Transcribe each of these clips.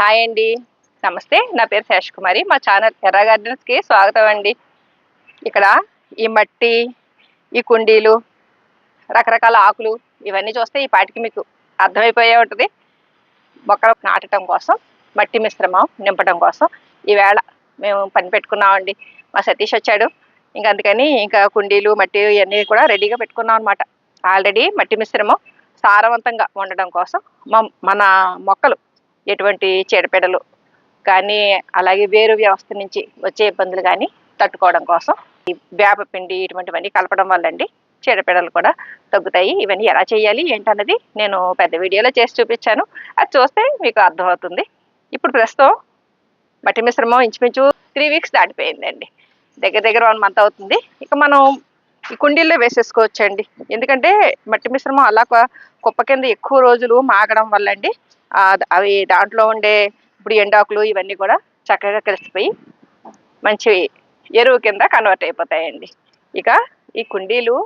Hi అండి. నమస్తే నా పేరు శేష్ కుమారి. మా ఛానల్ ఎర్ర గార్డెన్స్కి స్వాగతం అండి. ఇక్కడ ఈ మట్టి ఈ కుండీలు రకరకాల ఆకులు ఇవన్నీ చూస్తే ఈ పాటికి మీకు అర్థమైపోయే ఉంటుంది. మొక్కలు నాటడం కోసం మట్టి మిశ్రమం నింపడం కోసం ఈవేళ మేము పని పెట్టుకున్నామండి. మా సతీష్ వచ్చాడు. ఇంకా అందుకని ఇంకా కుండీలు మట్టి ఇవన్నీ కూడా రెడీగా పెట్టుకున్నాం అనమాట ఆల్రెడీ మట్టి మిశ్రమం సారవంతంగా ఉండడం కోసం మ- మన మొక్కలు ఎటువంటి చీడపీడలు కానీ అలాగే వేరు వ్యవస్థ నుంచి వచ్చే ఇబ్బందులు కానీ తట్టుకోవడం కోసం ఈ వేప పిండి ఇటువంటివన్నీ కలపడం వల్ల అండి చీడపీడలు కూడా తగ్గుతాయి. ఇవన్నీ ఎలా చేయాలి ఏంటన్నది నేను పెద్ద వీడియోలో చేసి చూపించాను. అది చూస్తే మీకు అర్థమవుతుంది. ఇప్పుడు ప్రస్తుతం మట్టి మిశ్రమం ఇంచుమించు త్రీ వీక్స్ దాటిపోయిందండి. దగ్గర దగ్గర వన్ మంత్ అవుతుంది. ఇక మనం ఈ కుండీల్లో వేసేసుకోవచ్చండి. ఎందుకంటే మట్టి మిశ్రమం అలా కుప్ప కింద ఎక్కువ రోజులు మాగడం వల్ల అండి అవి దాంట్లో ఉండే ఇప్పుడు ఎండాకులు ఇవన్నీ కూడా చక్కగా కలిసిపోయి మంచి ఎరువు కింద కన్వర్ట్ అయిపోతాయండి. ఇక ఈ కుండీలు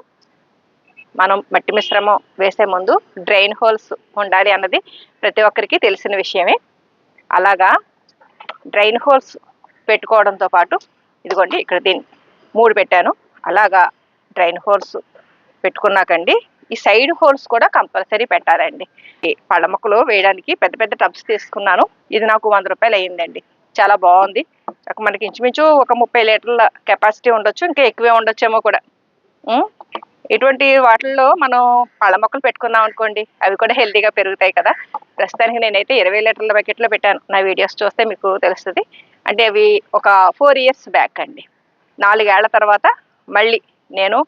మనం మట్టి మిశ్రమం వేసే ముందు డ్రైన్ హోల్స్ ఉండాలి అన్నది ప్రతి ఒక్కరికి తెలిసిన విషయమే. అలాగా డ్రైన్ హోల్స్ పెట్టుకోవడంతో పాటు ఇదిగోండి ఇక్కడ దీన్ని మూడు పెట్టాను. అలాగా డ్రైన్ హోల్స్ పెట్టుకున్నాకండి ఈ సైడ్ హోల్స్ కూడా కంపల్సరీ పెట్టాలండి. ఈ పళ్ళ మొక్కలు వేయడానికి పెద్ద పెద్ద టబ్స్ తీసుకున్నాను. ఇది నాకు వంద రూపాయలు అయ్యిందండి. చాలా బాగుంది. మనకి ఇంచుమించు ఒక ముప్పై లీటర్ల కెపాసిటీ ఉండొచ్చు ఇంకా ఎక్కువే ఉండొచ్చేమో కూడా. ఇటువంటి వాటిల్లో మనం పళ్ళ మొక్కలు పెట్టుకున్నాం అనుకోండి అవి కూడా హెల్తీగా పెరుగుతాయి కదా. ప్రస్తుతానికి నేనైతే ఇరవై లీటర్ల బకెట్లో పెట్టాను. నా వీడియోస్ చూస్తే మీకు తెలుస్తుంది. అంటే అవి ఒక ఫోర్ ఇయర్స్ బ్యాక్ అండి. నాలుగేళ్ళ తర్వాత మళ్ళీ నేను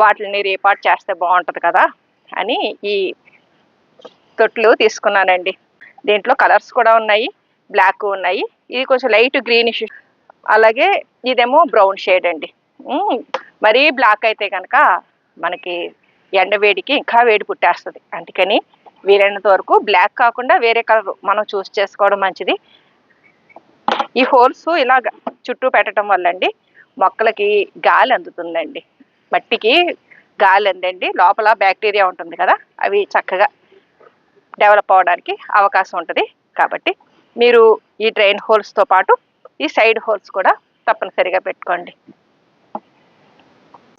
వాటిని రీపాట్ చేస్తే బాగుంటుంది కదా అని ఈ తొట్లు తీసుకున్నానండి. దీంట్లో కలర్స్ కూడా ఉన్నాయి బ్లాక్ ఉన్నాయి. ఇది కొంచెం లైట్ గ్రీనిష్. అలాగే ఇదేమో బ్రౌన్ షేడ్ అండి. మరీ బ్లాక్ అయితే కనుక మనకి ఎండ వేడికి ఇంకా వేడి పుట్టేస్తుంది. అందుకని వీలైనంత వరకు బ్లాక్ కాకుండా వేరే కలర్ మనం చూస్ చేసుకోవడం మంచిది. ఈ హోల్స్ ఇలాగ చుట్టూ పెట్టడం వల్ల అండి మొక్కలకి గాలి అందుతుందండి. మట్టికి గాలి అందండి. లోపల బ్యాక్టీరియా ఉంటుంది కదా అవి చక్కగా డెవలప్ అవ్వడానికి అవకాశం ఉంటుంది. కాబట్టి మీరు ఈ డ్రైన్ హోల్స్తో పాటు ఈ సైడ్ హోల్స్ కూడా తప్పనిసరిగా పెట్టుకోండి.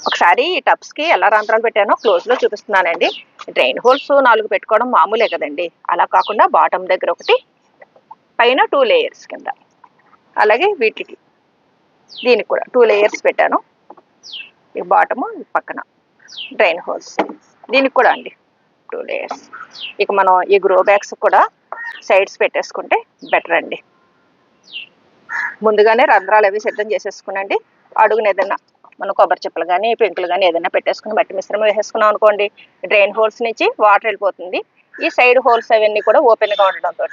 ఒకసారి ఈ టబ్స్కి ఎలా రంధ్రాలు పెట్టానో క్లోజ్లో చూపిస్తున్నానండి. డ్రైన్ హోల్స్ నాలుగు పెట్టుకోవడం మామూలే కదండి. అలా కాకుండా బాటమ్ దగ్గర ఒకటి పైన టూ లేయర్స్ కింద. అలాగే వీటికి దీనికి కూడా టూ లేయర్స్ పెట్టాను. ఈ బాటము పక్కన. Drain holes. దీనికి కూడా అండి టూ లేయర్స్. ఇక మనం ఈ గ్రో బ్యాగ్స్ కూడా సైడ్స్ పెట్టేసుకుంటే బెటర్ అండి. ముందుగానే రంధ్రాలు అవి సిద్ధం చేసేసుకునండి. అడుగున ఏదైనా మనం కొబ్బరి చెప్పులు కానీ పెంకులు కానీ ఏదైనా పెట్టేసుకుని బట్టి మిశ్రమం వేసేసుకున్నాం అనుకోండి డ్రైన్ హోల్స్ నుంచి వాటర్ వెళ్ళిపోతుంది. ఈ సైడ్ హోల్స్ అవన్నీ కూడా ఓపెన్గా ఉండడంతో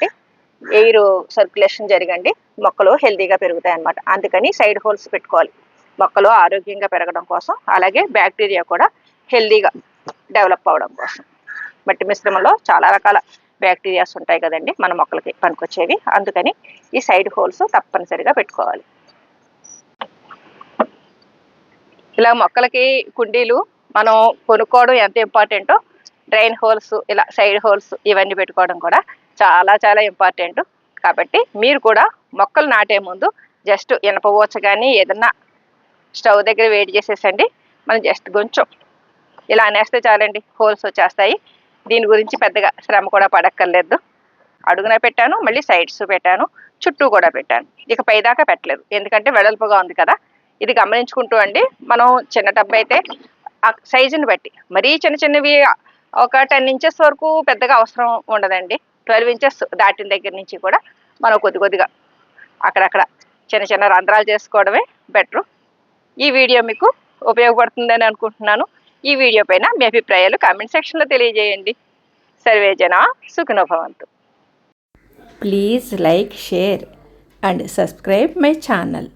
ఎయిర్ సర్క్యులేషన్ జరగండి. మొక్కలు హెల్తీగా పెరుగుతాయి అన్నమాట అందుకని సైడ్ హోల్స్ పెట్టుకోవాలి. మొక్కలు ఆరోగ్యంగా పెరగడం కోసం అలాగే బ్యాక్టీరియా కూడా హెల్తీగా డెవలప్ అవ్వడం కోసం. మట్టి మిశ్రమంలో చాలా రకాల బ్యాక్టీరియాస్ ఉంటాయి కదండి మన మొక్కలకి పనికొచ్చేవి. అందుకని ఈ సైడ్ హోల్స్ తప్పనిసరిగా పెట్టుకోవాలి. ఇలా మొక్కలకి కుండీలు మనం కొనుక్కోవడం ఎంత ఇంపార్టెంటో డ్రైన్ హోల్స్ ఇలా సైడ్ హోల్స్ ఇవన్నీ పెట్టుకోవడం కూడా చాలా చాలా ఇంపార్టెంట్. కాబట్టి మీరు కూడా మొక్కలు నాటే ముందు జస్ట్ ఇనపవచ్చు కానీ ఏదన్నా స్టవ్ దగ్గర వేడి చేసేసండి. మనం జస్ట్ కొంచెం ఇలా అనేస్తే చాలండి హోల్స్ వచ్చేస్తాయి. దీని గురించి పెద్దగా శ్రమ కూడా పడక్కర్లేదు. అడుగున పెట్టాను మళ్ళీ సైడ్స్ పెట్టాను చుట్టూ కూడా పెట్టాను. ఇక పైదాకా పెట్టలేదు. ఎందుకంటే వెడల్పుగా ఉంది కదా. ఇది గమనించుకుంటూ అండి. మనం చిన్న టబ్ అయితే ఆ సైజుని బట్టి మరీ చిన్న చిన్నవి ఒక టెన్ ఇంచెస్ వరకు పెద్దగా అవసరం ఉండదండి. ట్వెల్వ్ ఇంచెస్ దాటిన దగ్గర నుంచి కూడా మనం కొద్ది కొద్దిగా అక్కడక్కడ చిన్న చిన్న రంధ్రాలు చేసుకోవడమే బెటరు. ఈ వీడియో మీకు ఉపయోగపడుతుందని అనుకుంటున్నాను. ఈ వీడియో పైన మీ అభిప్రాయాలు కామెంట్ సెక్షన్లో తెలియజేయండి. సర్వే జన సుఖనుభవంతు. Please like share and subscribe my channel.